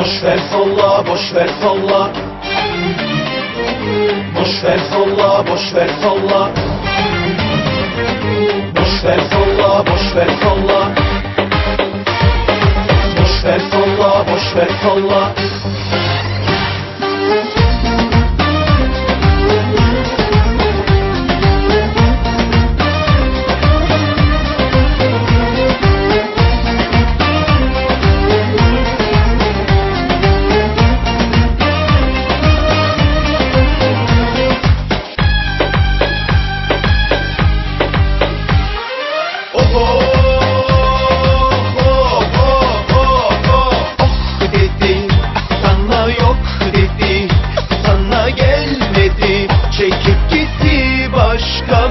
Boş ver solla, boş ver solla. Boş ver solla, boş ver solla. Boş ver solla, boş ver solla. Boş ver solla, boş ver solla.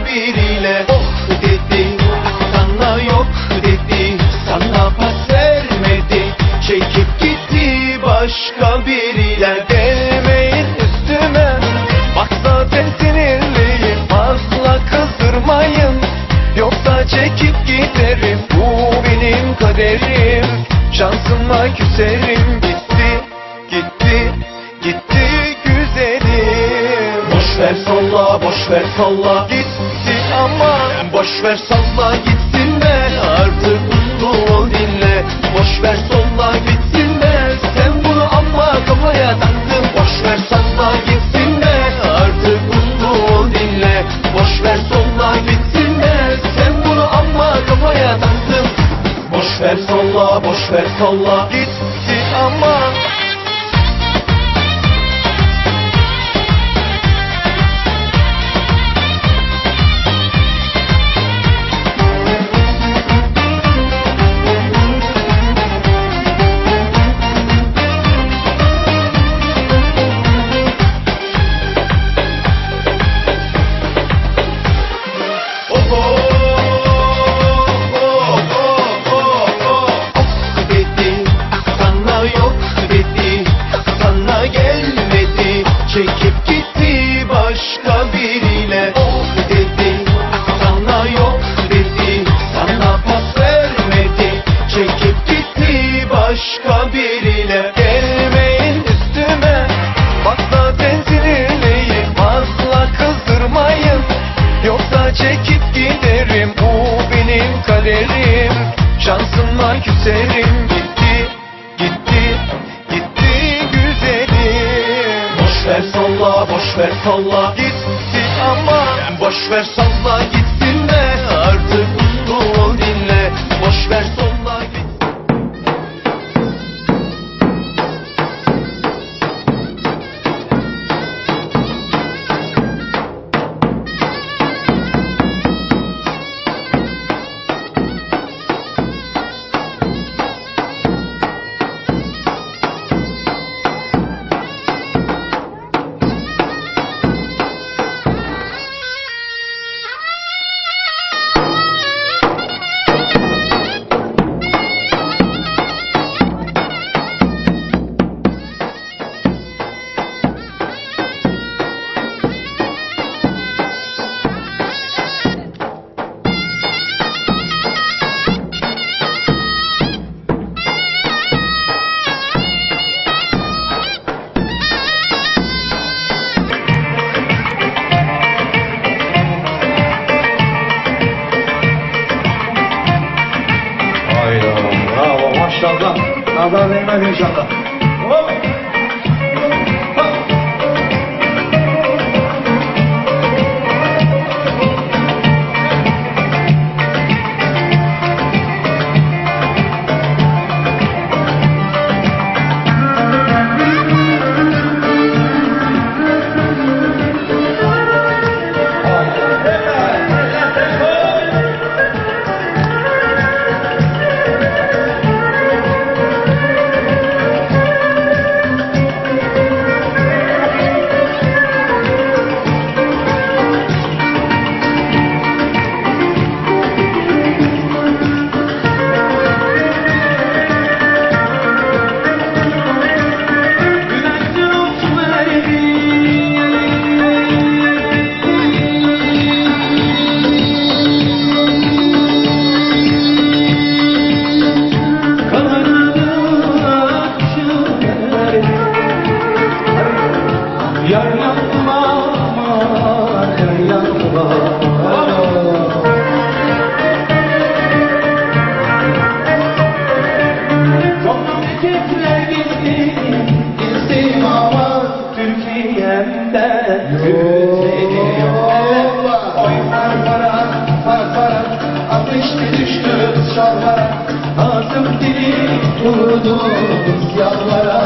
Başka biriyle. Oh dedi, sana yok dedi, sana pas vermedi, çekip gitti başka biriyle. Gelmeyin üstüme, bak zaten sinirliyim, fazla kızdırmayın. Yoksa çekip giderim Bu benim kaderim Şansıma küserim Gitti, gitti, gitti güzelim Boş ver solla, boş ver solla Gitti ama Boş ver salla gitsinler Artık uslu ol dinle. Boş ver solla gitsinler Sen bunu amma kafaya taktın. Boş ver salla gitsinler Artık uslu ol dinle. Boş ver solla gitsinler Sen bunu amma kafaya taktın. Boş ver solla boş ver solla Gitti ama ver solla Gitti ama Boş ver salla gitsinler Nazar değmez inşallah. Düştü şalvara Ağzım dili durdu yalvara